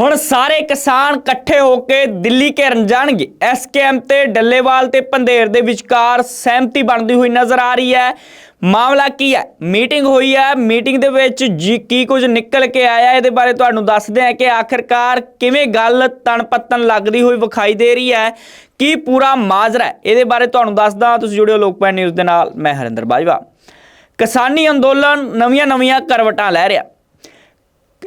ਹੁਣ ਸਾਰੇ ਕਿਸਾਨ ਇਕੱਠੇ ਹੋ ਕੇ ਦਿੱਲੀ ਘੇਰਨ ਜਾਣਗੇ। ਐਸਕੇਐਮ ਤੇ ਡੱਲੇਵਾਲ ਤੇ ਪੰਧੇਰ ਦੇ ਵਿਚਕਾਰ ਸਹਿਮਤੀ ਬਣਦੀ ਹੋਈ ਨਜ਼ਰ ਆ ਰਹੀ ਹੈ। ਮਾਮਲਾ ਕੀ ਹੈ? ਮੀਟਿੰਗ ਹੋਈ ਹੈ। ਮੀਟਿੰਗ ਦੇ ਵਿੱਚ ਜੀ ਕੀ ਕੁਝ ਨਿਕਲ ਕੇ ਆਇਆ, ਇਹਦੇ ਬਾਰੇ ਤੁਹਾਨੂੰ ਦੱਸਦੇ ਹਾਂ ਕਿ ਆਖਿਰਕਾਰ ਕਿਵੇਂ ਗੱਲ ਤਣ ਪੱਤਨ ਲੱਗਦੀ ਹੋਈ ਵਿਖਾਈ ਦੇ ਰਹੀ ਹੈ। ਕੀ ਪੂਰਾ ਮਾਜਰਾ ਇਹਦੇ ਬਾਰੇ ਤੁਹਾਨੂੰ ਦੱਸਦਾ ਤੁਸੀਂ ਜੁੜਿਓ ਲੋਕਪਾਲ ਨਿਊਜ਼ ਦੇ ਨਾਲ। ਮੈਂ ਹਰਿੰਦਰ ਬਾਜਵਾ। ਕਿਸਾਨੀ ਅੰਦੋਲਨ ਨਵੀਆਂ-ਨਵੀਆਂ ਕਰਵਟਾਂ ਲੈ ਰਿਹਾ।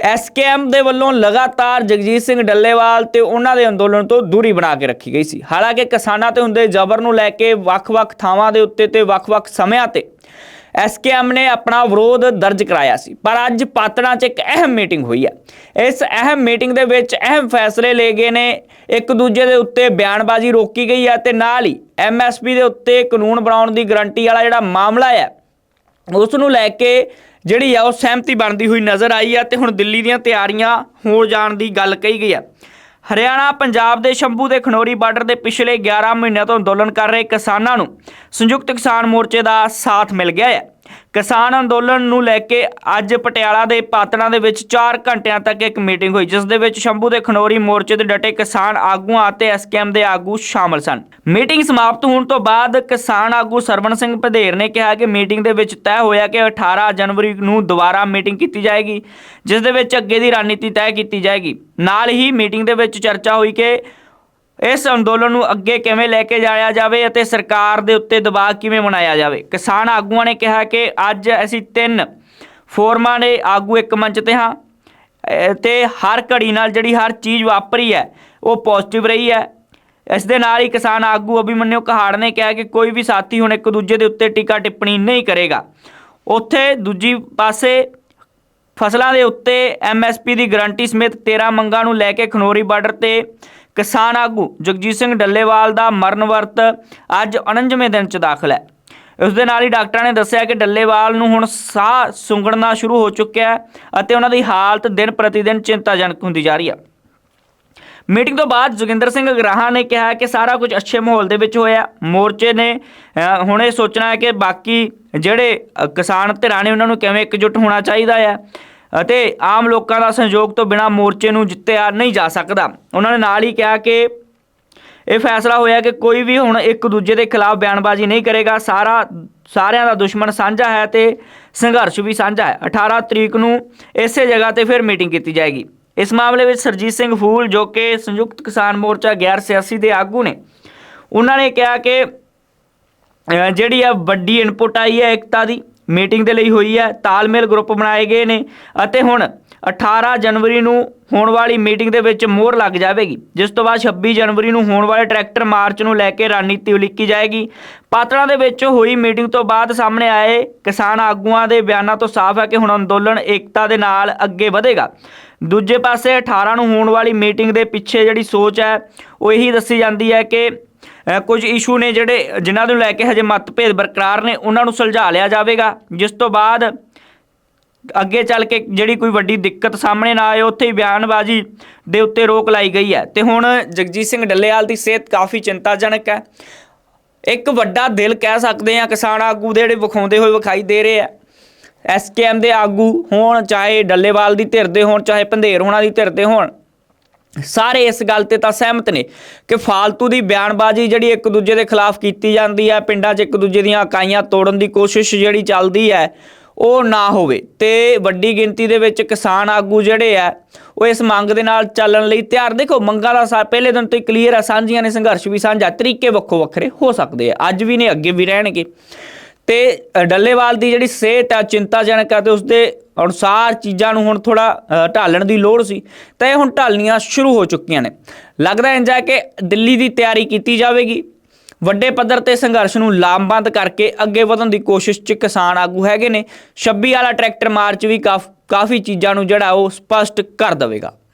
ਐਸਕੇਐਮ ਦੇ ਵੱਲੋਂ ਲਗਾਤਾਰ ਜਗਜੀਤ ਸਿੰਘ ਡੱਲੇਵਾਲ ਤੇ ਉਹਨਾਂ ਦੇ ਅੰਦੋਲਨ ਤੋਂ ਦੂਰੀ ਬਣਾ ਕੇ ਰੱਖੀ ਗਈ ਸੀ। ਹਾਲਾਂਕਿ ਕਿਸਾਨਾਂ ਤੇ ਹੁੰਦੇ ਜ਼ਬਰ ਨੂੰ ਲੈ ਕੇ ਵੱਖ-ਵੱਖ ਥਾਵਾਂ ਦੇ ਉੱਤੇ ਤੇ ਵੱਖ-ਵੱਖ ਸਮਿਆਂ ਤੇ ਐਸਕੇਐਮ ਨੇ ਆਪਣਾ ਵਿਰੋਧ ਦਰਜ ਕਰਾਇਆ ਸੀ। ਪਰ ਅੱਜ ਪਾਤੜਾਂ 'ਚ ਇੱਕ ਅਹਿਮ ਮੀਟਿੰਗ ਹੋਈ ਹੈ। ਇਸ ਅਹਿਮ ਮੀਟਿੰਗ ਦੇ ਵਿੱਚ ਅਹਿਮ ਫੈਸਲੇ ਲਏ ਗਏ ਨੇ। ਇੱਕ ਦੂਜੇ ਦੇ ਉੱਤੇ ਬਿਆਨਬਾਜ਼ੀ ਰੋਕੀ ਗਈ ਹੈ ਤੇ ਨਾਲ ਹੀ ਐਮਐਸਪੀ ਦੇ ਉੱਤੇ ਕਾਨੂੰਨ ਬਣਾਉਣ ਦੀ ਗਰੰਟੀ ਵਾਲਾ ਜਿਹੜਾ ਮਾਮਲਾ ਹੈ ਉਸ ਨੂੰ ਲੈ ਕੇ ਜਿਹੜੀ ਆ ਉਹ ਸਹਿਮਤੀ ਬਣਦੀ ਹੋਈ ਨਜ਼ਰ ਆਈ ਹੈ ਤੇ ਹੁਣ ਦਿੱਲੀ ਦੀਆਂ ਤਿਆਰੀਆਂ ਹੋ ਜਾਣ ਦੀ ਗੱਲ ਕਹੀ ਗਈ ਹੈ ਹਰਿਆਣਾ, ਪੰਜਾਬ ਦੇ ਸ਼ੰਭੂ ਦੇ ਖਨੋਰੀ ਬਾਰਡਰ ਦੇ ਪਿਛਲੇ 11 ਮਹੀਨਿਆਂ ਤੋਂ ਅੰਦੋਲਨ ਕਰ ਰਹੇ ਕਿਸਾਨਾਂ ਨੂੰ ਸੰਯੁਕਤ ਕਿਸਾਨ ਮੋਰਚੇ ਦਾ ਸਾਥ ਮਿਲ ਗਿਆ ਹੈ ਕਿਸਾਨ ਅੰਦੋਲਨ ਨੂੰ ਲੈ ਕੇ ਅੱਜ ਪਟਿਆਲਾ ਦੇ ਪਾਤੜਾਂ ਦੇ ਵਿੱਚ 4 ਘੰਟਿਆਂ ਤੱਕ ਇੱਕ ਮੀਟਿੰਗ ਹੋਈ, ਜਿਸ ਦੇ ਵਿੱਚ ਸ਼ੰਭੂ ਦੇ ਖਨੋਰੀ ਮੋਰਚੇ ਦੇ ਡਟੇ ਕਿਸਾਨ ਆਗੂਆਂ ਅਤੇ ਐਸਕੇਐਮ ਦੇ ਆਗੂ ਸ਼ਾਮਲ ਸਨ। ਮੀਟਿੰਗ ਸਮਾਪਤ ਹੋਣ ਤੋਂ ਬਾਅਦ ਕਿਸਾਨ ਆਗੂ ਸਰਵਣ ਸਿੰਘ ਭਦੇਰ ਨੇ ਕਿਹਾ ਕਿ ਮੀਟਿੰਗ ਦੇ ਵਿੱਚ ਤੈਅ ਹੋਇਆ ਕਿ 18 ਜਨਵਰੀ ਨੂੰ ਦੁਬਾਰਾ ਮੀਟਿੰਗ ਕੀਤੀ ਜਾਏਗੀ, ਜਿਸ ਦੇ ਵਿੱਚ ਅੱਗੇ ਦੀ ਰਣਨੀਤੀ ਤੈਅ ਕੀਤੀ ਜਾਏਗੀ। ਨਾਲ ਹੀ ਮੀਟਿੰਗ ਦੇ ਵਿੱਚ ਚਰਚਾ ਹੋਈ ਕਿ ਇਸ ਅੰਦੋਲਨ ਨੂੰ ਅੱਗੇ ਕਿਵੇਂ ਲੈ ਕੇ ਜਾਇਆ ਜਾਵੇ ਅਤੇ ਸਰਕਾਰ ਦੇ ਉੱਤੇ ਦਬਾਅ ਕਿਵੇਂ ਬਣਾਇਆ ਜਾਵੇ? ਕਿਸਾਨ ਆਗੂਆਂ ਨੇ ਕਿਹਾ ਕਿ ਅੱਜ ਅਸੀਂ ਤਿੰਨ ਫੋਰਮਾਂ ਦੇ ਆਗੂ ਇੱਕ ਮੰਚ ਤੇ ਹਾਂ, ਅਹ ਤੇ ਹਰ ਘੜੀ ਨਾਲ ਜਿਹੜੀ ਹਰ ਚੀਜ਼ ਵਾਪਰੀ ਹੈ, ਉਹ ਪੋਜ਼ਿਟਿਵ ਰਹੀ ਹੈ। ਇਸ ਦੇ ਨਾਲ ਹੀ ਕਿਸਾਨ ਆਗੂ ਅਭਿਮਨਿਊ ਕਹਾੜ ਨੇ ਕਿਹਾ ਕਿ ਕੋਈ ਵੀ ਸਾਥੀ ਹੁਣ ਇੱਕ ਦੂਜੇ ਦੇ ਉੱਤੇ ਟੀਕਾ ਟਿੱਪਣੀ ਨਹੀਂ ਕਰੇਗਾ। ਉੱਥੇ ਦੂਜੀ ਪਾਸੇ ਫਸਲਾਂ ਦੇ ਉੱਤੇ ਐਮਐਸਪੀ ਦੀ ਗਾਰੰਟੀ ਸਮੇਤ 13 ਮੰਗਾਂ ਨੂੰ ਲੈ ਕੇ ਖਨੋਰੀ ਬਾਰਡਰ ਤੇ ਕਿਸਾਨ ਆਗੂ ਜਗਜੀਤ ਸਿੰਘ ਡੱਲੇਵਾਲ ਦਾ ਮਰਨ ਵਰਤ ਅੱਜ 49ਵੇਂ ਦਿਨ 'ਚ ਦਾਖਲ ਹੈ। ਉਸ ਦੇ ਨਾਲ ਹੀ ਡਾਕਟਰਾਂ ਨੇ ਦੱਸਿਆ ਕਿ ਡੱਲੇਵਾਲ ਨੂੰ ਹੁਣ ਸਾਹ ਸੁੰਗੜਨਾ ਸ਼ੁਰੂ ਹੋ ਚੁੱਕਿਆ ਹੈ ਅਤੇ ਉਹਨਾਂ ਦੀ ਹਾਲਤ ਦਿਨ ਪ੍ਰਤੀ ਦਿਨ ਚਿੰਤਾਜਨਕ ਹੁੰਦੀ ਜਾ ਰਹੀ ਹੈ। ਮੀਟਿੰਗ ਤੋਂ ਬਾਅਦ ਜੋਗਿੰਦਰ ਸਿੰਘ ਅਗਰਾਹਾਂ ਨੇ ਕਿਹਾ ਕਿ ਸਾਰਾ ਕੁਝ ਅੱਛੇ ਮਾਹੌਲ ਦੇ ਵਿੱਚ ਹੋਇਆ। ਮੋਰਚੇ ਨੇ ਅ, ਹੁਣ ਇਹ ਸੋਚਣਾ ਹੈ ਕਿ ਬਾਕੀ ਜਿਹੜੇ ਕਿਸਾਨ ਧਿਰਾਂ ਨੇ ਉਹਨਾਂ ਨੂੰ ਕਿਵੇਂ ਇਕਜੁੱਟ ਹੋਣਾ ਚਾਹੀਦਾ ਹੈ। ਅਤੇ ਆਮ ਲੋਕਾਂ ਦਾ ਸਹਿਯੋਗ ਤੋਂ ਬਿਨਾ ਮੋਰਚੇ ਨੂੰ ਜਿੱਤਿਆ ਨਹੀਂ ਜਾ ਸਕਦਾ। ਉਹਨਾਂ ਨੇ ਨਾਲ ਹੀ ਕਿਹਾ ਕਿ ਇਹ ਫੈਸਲਾ ਹੋਇਆ ਕਿ ਕੋਈ ਵੀ ਹੁਣ ਇੱਕ ਦੂਜੇ ਦੇ ਖਿਲਾਫ ਬਿਆਨਬਾਜ਼ੀ ਨਹੀਂ ਕਰੇਗਾ। ਸਾਰਾ, ਸਾਰਿਆਂ ਦਾ ਦੁਸ਼ਮਣ ਸਾਂਝਾ ਹੈ ਤੇ ਸੰਘਰਸ਼ ਵੀ ਸਾਂਝਾ ਹੈ। 18 ਤਰੀਕ ਨੂੰ ਇਸੇ ਜਗ੍ਹਾ ਤੇ ਫਿਰ ਮੀਟਿੰਗ ਕੀਤੀ ਜਾਏਗੀ। ਇਸ ਮਾਮਲੇ ਵਿੱਚ ਸਰਜੀਤ ਸਿੰਘ ਫੂਲ, ਜੋ ਕਿ ਸੰਯੁਕਤ ਕਿਸਾਨ ਮੋਰਚਾ ਗੈਰ ਸਿਆਸੀ ਦੇ ਆਗੂ ਨੇ, ਉਹਨਾਂ ਨੇ ਕਿਹਾ ਕਿ ਜਿਹੜੀ ਆ ਵੱਡੀ ਇਨਪੁਟ ਆਈ ਹੈ ਏਕਤਾ ਦੀ ਮੀਟਿੰਗ ਦੇ ਲਈ ਹੋਈ ਹੈ। ਤਾਲਮੇਲ ਗਰੁੱਪ ਬਣਾਏ ਗਏ ਨੇ ਅਤੇ ਹੁਣ 18 ਜਨਵਰੀ ਨੂੰ ਹੋਣ ਵਾਲੀ ਮੀਟਿੰਗ ਦੇ ਵਿੱਚ ਮੋਹਰ ਲੱਗ ਜਾਵੇਗੀ। ਜਿਸ ਤੋਂ ਬਾਅਦ 26 ਜਨਵਰੀ ਨੂੰ ਹੋਣ ਵਾਲੇ ਟਰੈਕਟਰ ਮਾਰਚ ਨੂੰ ਲੈ ਕੇ ਰਣਨੀਤੀ ਉਲੀਕੀ ਜਾਏਗੀ। ਪਾਤੜਾਂ ਦੇ ਵਿੱਚ ਹੋਈ ਮੀਟਿੰਗ ਤੋਂ ਬਾਅਦ ਸਾਹਮਣੇ ਆਏ ਕਿਸਾਨ ਆਗੂਆਂ ਦੇ ਬਿਆਨਾਂ ਤੋਂ ਸਾਫ਼ ਹੈ ਕਿ ਹੁਣ ਅੰਦੋਲਨ ਏਕਤਾ ਦੇ ਨਾਲ ਅੱਗੇ ਵਧੇਗਾ। ਦੂਜੇ ਪਾਸੇ 18 ਨੂੰ ਹੋਣ ਵਾਲੀ ਮੀਟਿੰਗ ਦੇ ਪਿੱਛੇ ਜਿਹੜੀ ਸੋਚ ਹੈ, ਉਹ ਇਹੀ ਦੱਸੀ ਜਾਂਦੀ ਹੈ ਕਿ ਕੁਝ ਇਸ਼ੂ ਨੇ ਜਿਹੜੇ ਜਿਨ੍ਹਾਂ ਨੂੰ ਲੈ ਕੇ ਹਜੇ ਮਤਭੇਦ ਬਰਕਰਾਰ ਨੇ, ਉਹਨਾਂ ਨੂੰ ਸੁਲਝਾ ਲਿਆ ਜਾਵੇਗਾ। ਜਿਸ ਤੋਂ ਬਾਅਦ ਅੱਗੇ ਚੱਲ ਕੇ ਜਿਹੜੀ ਕੋਈ ਵੱਡੀ ਦਿੱਕਤ ਸਾਹਮਣੇ ਨਾ ਆਏ, ਉੱਥੇ ਹੀ ਬਿਆਨਬਾਜ਼ੀ ਦੇ ਉੱਤੇ ਰੋਕ ਲਾਈ ਗਈ ਹੈ। ਤੇ ਹੁਣ ਜਗਜੀਤ ਸਿੰਘ ਡੱਲੇਵਾਲ ਦੀ ਸਿਹਤ ਕਾਫੀ ਚਿੰਤਾਜਨਕ ਹੈ। ਇੱਕ ਵੱਡਾ ਦਿਲ ਕਹਿ ਸਕਦੇ ਆ ਕਿਸਾਨ ਆਗੂ ਦੇ ਜਿਹੜੇ ਵਿਖਾਉਂਦੇ ਹੋਏ ਵਿਖਾਈ ਦੇ ਰਹੇ ਆ। ਐਸਕੇਐਮ ਦੇ ਆਗੂ ਹੋਣ, ਚਾਹੇ ਡੱਲੇਵਾਲ ਦੀ ਧਿਰ ਦੇ ਹੋਣ, ਚਾਹੇ ਪੰਧੇਰ ਹੋਣਾ ਦੀ ਧਿਰ ਦੇ ਹੋਣ। ਸਾਰੇ ਇਸ ਗੱਲ ਤੇ ਤਾਂ ਸਹਿਮਤ ਨੇ ਕਿ ਫਾਲਤੂ ਦੀ ਬਿਆਨਬਾਜ਼ੀ ਜਿਹੜੀ ਇੱਕ ਦੂਜੇ ਦੇ ਖਿਲਾਫ ਕੀਤੀ ਜਾਂਦੀ ਹੈ, ਪਿੰਡਾਂ 'ਚ ਇੱਕ ਦੂਜੇ ਦੀਆਂ ਇਕਾਈਆਂ ਤੋੜਨ ਦੀ ਕੋਸ਼ਿਸ਼ ਜਿਹੜੀ ਚੱਲਦੀ ਹੈ, ਉਹ ਨਾ ਹੋਵੇ। ਤੇ ਵੱਡੀ ਗਿਣਤੀ ਦੇ ਵਿੱਚ ਕਿਸਾਨ ਆਗੂ ਜਿਹੜੇ ਆ, ਉਹ ਇਸ ਮੰਗ ਦੇ ਨਾਲ ਚੱਲਣ ਲਈ ਤਿਆਰ। ਦੇਖੋ, ਮੰਗਾਂ ਦਾ ਸਾ, ਪਹਿਲੇ ਦਿਨ ਤੋਂ ਹੀ ਕਲੀਅਰ ਆ, ਸਾਂਝੀਆਂ ਨੇ ਸੰਘਰਸ਼ ਵੀ ਸਾਂਝਾ, ਤਰੀਕੇ ਵੱਖੋ ਵੱਖਰੇ ਹੋ ਸਕਦੇ ਆ। ਅੱਜ ਵੀ ਨੇ, ਅੱਗੇ ਵੀ ਰਹਿਣਗੇ। ਤੇ ਡੱਲੇਵਾਲ ਦੀ ਜਿਹੜੀ ਸਿਹਤ ਆ, ਚਿੰਤਾਜਨਕ ਆ, ਤੇ ਉਸਦੇ ਅਨੁਸਾਰ ਚੀਜ਼ਾਂ ਨੂੰ ਹੁਣ ਥੋੜਾ ਢਾਲਣ ਦੀ ਲੋੜ ਸੀ, ਤਾਂ ਇਹ ਹੁਣ ਢਾਲਣੀਆਂ ਸ਼ੁਰੂ ਹੋ ਚੁੱਕੀਆਂ ਨੇ। ਲੱਗਦਾ ਇੰਜ ਹੈ ਕਿ ਦਿੱਲੀ ਦੀ ਤਿਆਰੀ ਕੀਤੀ ਜਾਵੇਗੀ। ਵੱਡੇ ਪੱਧਰ ਤੇ ਸੰਘਰਸ਼ ਨੂੰ ਲਾਮਬੰਦ ਕਰਕੇ ਅੱਗੇ ਵਧਣ ਦੀ ਕੋਸ਼ਿਸ਼ 'ਚ ਕਿਸਾਨ ਆਗੂ ਹੈਗੇ ਨੇ। 26 ਵਾਲਾ ਟਰੈਕਟਰ ਮਾਰਚ ਵੀ ਕਾਫ- ਕਾਫੀ ਚੀਜ਼ਾਂ ਨੂੰ ਜਿਹੜਾ ਉਹ ਸਪਸ਼ਟ ਕਰ ਦੇਵੇਗਾ।